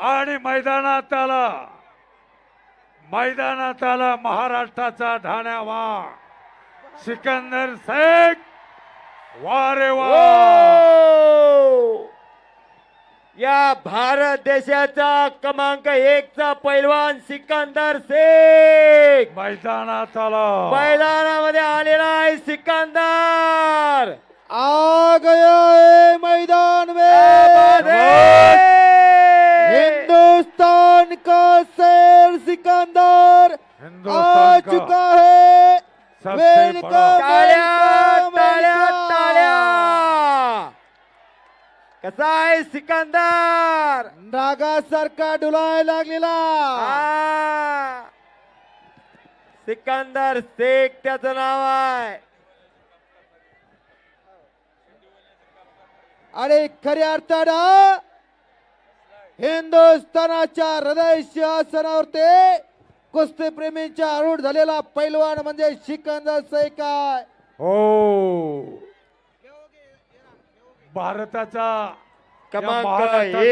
आणि मैदानात आला मैदानात आला महाराष्ट्राचा ढाण्यावा सिकंदर शेख वारे वा! या भारत देशाचा क्रमांक एक चा पैलवान सिकंदर शेख. मैदानात आला. मैदानामध्ये आलेला आहे सिकंदर. का शेर सिकंदर? आ चुका है। कसा आहे सिकंदर? नागासारखा डुलाय लागलेला! सिकंदर शेख त्याचं नाव आहे. आणि खऱ्या अर्थानं हिंदुस्थानाच्या हृदय सिंहासनावर ते कुस्ती प्रेमींच्या आरूढ झालेला पैलवान म्हणजे सिकंदर आहे हो. भारताचा या क्रमांक महाराष्ट्राचा एक.